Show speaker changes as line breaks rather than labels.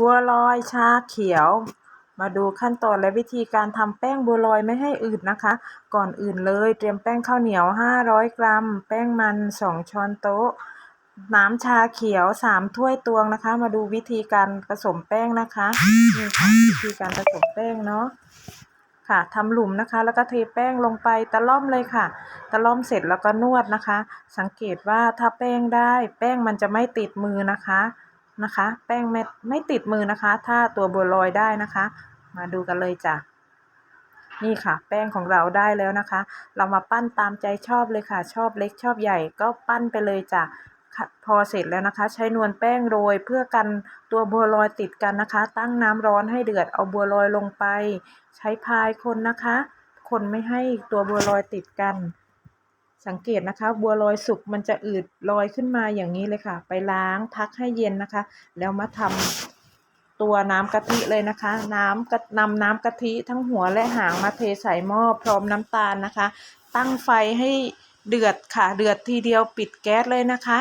บัวลอยชาเขียว มาดูขั้นตอนและวิธีการทำแป้งบัวลอยไม่ให้อืดนะคะ ก่อนอื่นเลยเตรียมแป้งข้าวเหนียว 500 กรัม แป้งมัน 2 ช้อนโต๊ะ น้ำชาเขียว 3 ถ้วยตวงนะคะ มาดูวิธีการผสมแป้งนะคะนี่ค่ะวิธีการผสมแป้งเนาะค่ะทำหลุมนะคะ แล้วก็เทแป้งลงไปตะล่อมเลยค่ะ ตะล่อมเสร็จแล้วก็นวดนะคะ สังเกตว่าถ้าแป้งได้ แป้งมันจะไม่ติดมือนะคะ นะคะ แป้งไม่ไม่ติดมือนะคะ ถ้าตัวบัวลอยได้นะคะ มาดูกันเลยจ้ะนี่ค่ะ แป้งของเราได้แล้วนะคะ เรามาปั้นตามใจชอบเลยค่ะ ชอบเล็กชอบใหญ่ก็ปั้นไปเลยจ้ะพอเสร็จแล้วนะคะ ใช้นวลแป้งโรยเพื่อกันตัวบัวลอยติดกันนะคะ ตั้งน้ำร้อนให้เดือดเอาบัวลอยลงไป ใช้พายคนนะคะ คนไม่ให้ตัวบัวลอยติดกัน สังเกตนะคะ บัวลอยสุกมันจะอืดลอยขึ้นมาอย่างนี้เลยค่ะ ไปล้างพักให้เย็นนะคะ แล้วมาทำตัวน้ำกะทิเลยนะคะ น้ำกะนำน้ำกะทิทั้งหัวและหางมาเทใส่หม้อพร้อมน้ำตาลนะคะ ตั้งไฟให้เดือดค่ะ เดือดทีเดียวปิดแก๊สเลยนะคะ